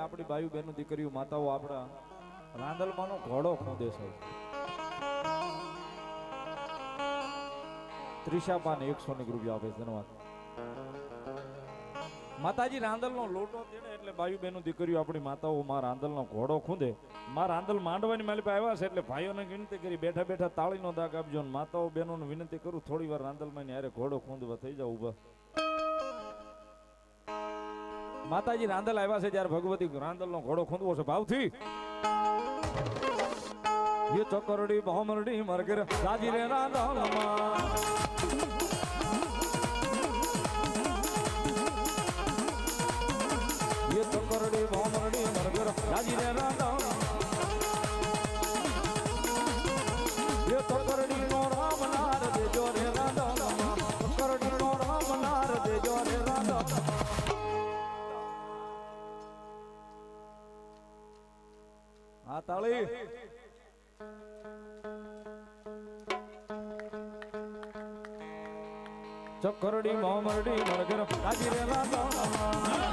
આપણી ભાઈ બહેનો દીકરીઓ, માતાઓ આપણા રાંદલમાંનો ઘોડો ખૂંદે છે. ત્રીસા પાન એકસો ની રૂપિયા આપે ધન્યવાદ. માતાજી, રાંદલનો લોટો તેડે એટલે ભાઈ બહેનો દીકરીઓ આપણી માતાઓ માં રાંદલનો ઘોડો ખૂંદે. માં રાંદલ માંડવાની માલી પાસે આવ્યા છે એટલે ભાઈઓને વિનંતી કરી, બેઠા બેઠા તાળીનો દાગ આપજો માતાઓ બહેનોને વિનંતી કરું થોડી વાર રાંદલમાં ઘોડો ખૂંદવા થઈ જાવ ઊભા. માતાજી રાંદલ આવ્યા છે જ્યારે ભગવતી રાંદલનો ઘોડો ખૂંદવો છે ભાવથી ये चकरडी भमरडी मरगर राजी रे रांदलमा આ તાળી ચક્કરડી મોમરડી મરગર રાજી રે રાતા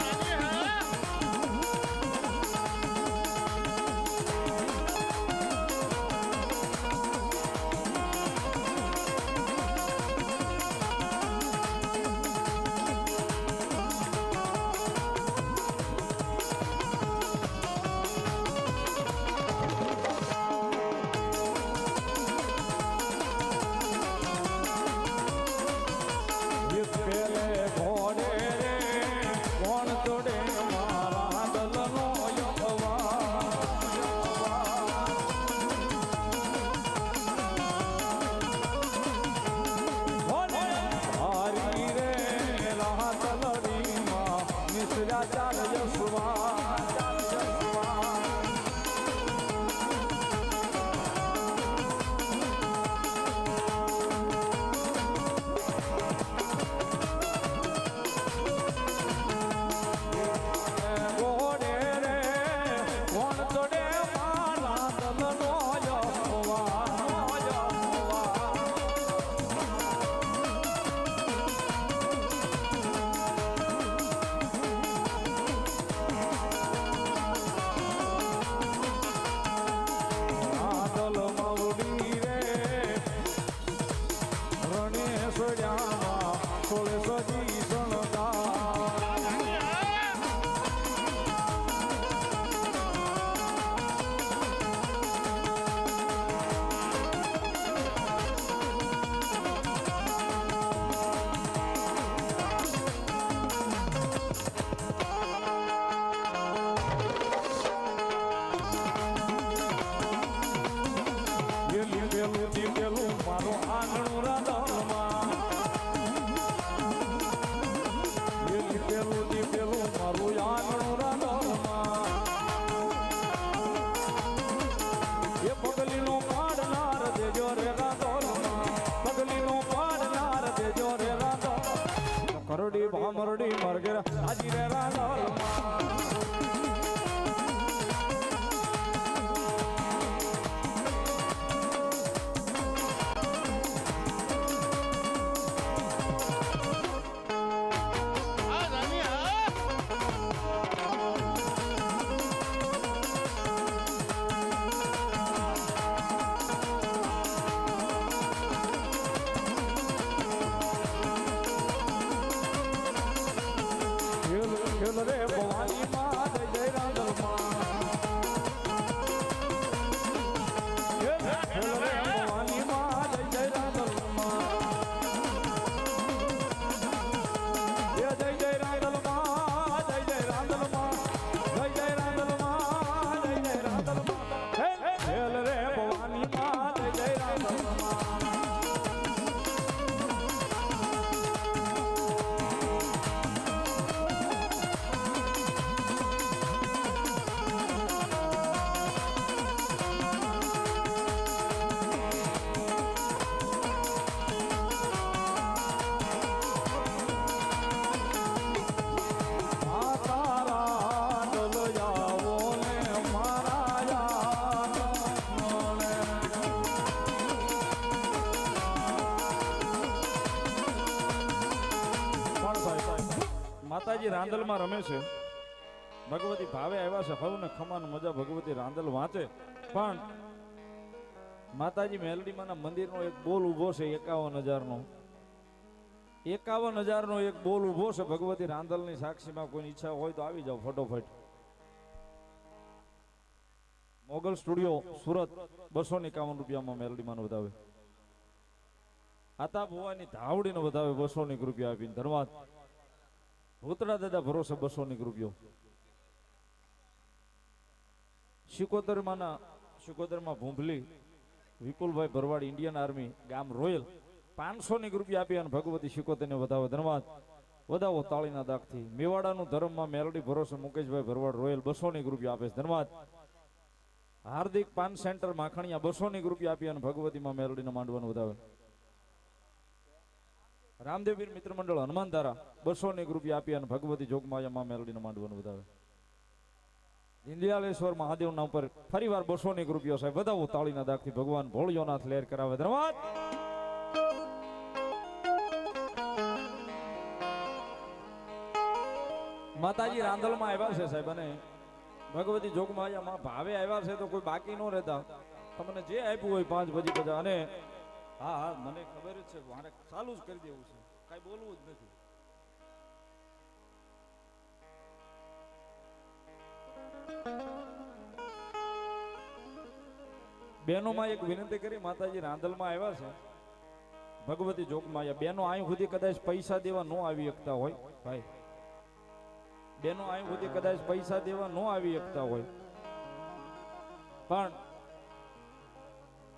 હાજી માતાજી રાંદલમાં રમે છે. ભગવતી ભાવે આવ્યા છે હવને ખમાન મજા ભગવતી રાંદલ વાંચે. પણ માતાજી મેલડીમાના મંદિરનો એક બોલ ઊભો છે, એકાવન હજારનો. એકાવન હજારનો એક બોલ ઊભો છે, ભગવતી રાંદલની સાક્ષીમાં કોઈ ઈચ્છા હોય તો આવી જાઓ ફટોફટ. મોગલ સ્ટુડિયો સુરત બસો એકાવન રૂપિયામાં મેલડીમાં વધાવે. આતા ભુવાની ધાવડીને વધાવે બસો ની રૂપિયા આપીને ધન્યવાદ ભૂતડા દાદા ભરોસે બસો ની રૂપિયો શિકોતરમાંના શિકોતરમાં ભૂંભલી વિપુલભાઈ ભરવાડ ઇન્ડિયન આર્મી ગામ રોયલ પાંચસો ની રૂપિયા આપી અને ભગવતી શિકોતરને વધાવો ધન્યવાદ વધાવો તાળીના દાગથી મેવાડાનું ધર્મમાં મેલડી ભરોસે મુકેશભાઈ ભરવાડ રોયલ બસો ની રૂપિયા આપે છે ધન્યવાદ હાર્દિક પાન સેન્ટર માખણીયા બસો ની રૂપિયા આપી અને ભગવતીમાં મેલડીને માંડવાનું વધાવે રામદેવીર મિત્ર મંડળ હનુમાન ધારા બસો ની રૂપિયા આપી અને ભગવતી જોગમાયામાં મેલડીને માંડવાનું વધાવે. ઇન્દિયાલેશ્વર મહાદેવના ઉપર ફરીવાર બસો ની રૂપિયો સાહેબ વધાવો તાળીના દાખથી ભગવાન ભોળિયોનાથ લહેર કરાવે ધન્યવાદ માતાજી રાંદલમાં આવ્યા છે સાહેબ અને ભગવતી જોગમાયામાં ભાવે આવ્યા છે તો કોઈ બાકી ન રહેતા. તમને જે આપ્યું હોય પાંચ બજી બધા અને હા હા, મને ખબર છે, મારે ચાલુ જ કરી દેવું છે. કાંઈ બોલવું જ નથી. બહેનોમાં એક વિનંતી કરી, માતાજી રાંધલમાં આવ્યા છે. ભગવતી જોકમાં આવ્યા. બહેનો અહીં સુધી કદાચ પૈસા દેવા ન આવી શકતા હોય, ભાઈ. બહેનો અહીં સુધી કદાચ પૈસા દેવા ન આવી શકતા હોય. પણ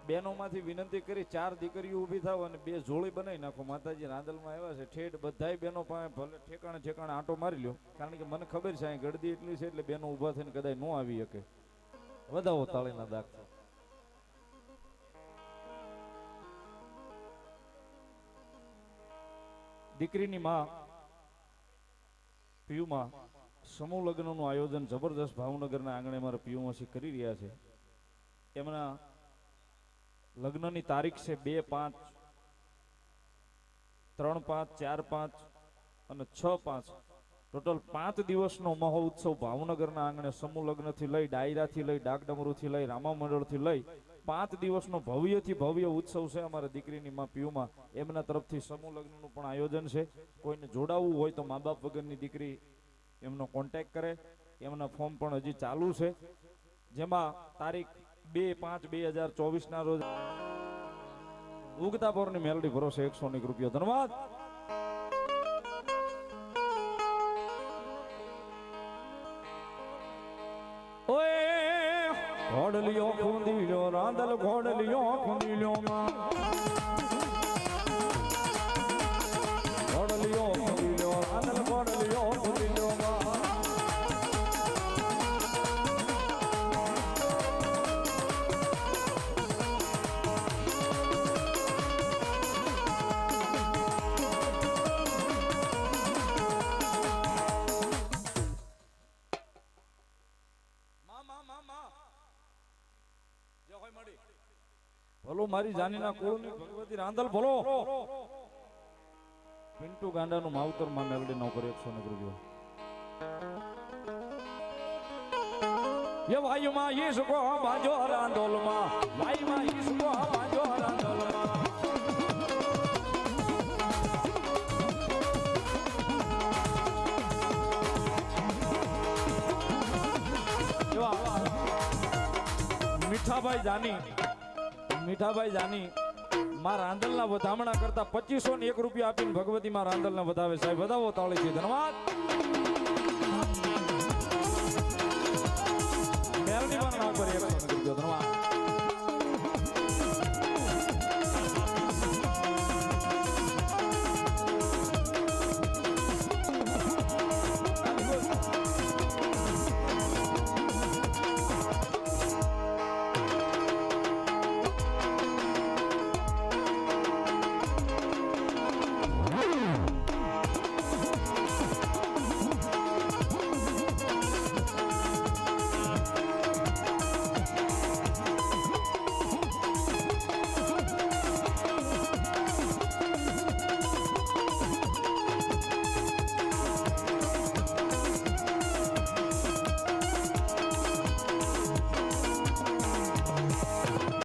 બહેનોમાંથી વિનંતી કરી, ચાર દીકરીઓ ઊભી થાવ અને બે જોડી બનાવી નાખો. માતાજી રાંદલમાં આવ્યા છે, ઠેઠ બધાય બહેનો ભલે ઠેકાણે ઠેકાણે આંટો મારી લ્યો, કારણ કે મને ખબર છે, અહીં ગળદી એટલી છે એટલે બહેનો ઊભા થઈને કદાચ ન આવી શકે. વધાવો તાળીના દાગ દીકરીની માં, પીયુમાં સમૂહ લગ્નનું આયોજન જબરદસ્ત ભાવનગરના આંગણે મારા પીયુમાંથી કરી રહ્યા છે. એમના લગ્નની તારીખ છે બે પાંચ, ત્રણ પાંચ, ચાર પાંચ અને છ પાંચ. ટોટલ પાંચ દિવસનો મહોત્સવ ભાવનગરના આંગણે સમૂહ લગ્નથી લઈ, ડાયરાથી લઈ, ડાકડમરૂથી લઈ રામા મંડળથી લઈ પાંચ દિવસનો ભવ્યથી ભવ્ય ઉત્સવ છે અમારા દીકરીની માં પીયુમાં. એમના તરફથી સમૂહ લગ્નનું પણ આયોજન છે. કોઈને જોડાવવું હોય તો મા બાપ વગરની દીકરી એમનો કોન્ટેક્ટ કરે. એમના ફોર્મ પણ હજી ચાલુ છે. જેમાં તારીખ બે પાંચ બે હજાર ચોવીસના રોજ ઉગતા પોરની મેલડી ભરોસે એકસો ની રૂપિયા ધન્યવાદ. ઓય ઘોડલિયો ખૂંદીલ્યો રાંદલ ઘોડલિયો ખૂંદીલ્યો માં ભલો મારી જાનીના કુળની ભગવતી રાંધલ ભલો. પિન્ટુ ગાંડાનું માવતરમાં મેલડી નોકરી એકસો ને રૂપિયો. એ વાયુમાં ઈસકો બાજો રાંદોલમાં મીઠાભાઈ જાની. મીઠાભાઈ જાની, માં રાંદલના વધામણા કરતા પચીસો ને એક રૂપિયા આપીને ભગવતી માં રાંદલને વધાવે. સાહેબ, વધાવો છે. ધન્યવાદ. ધન્યવાદ.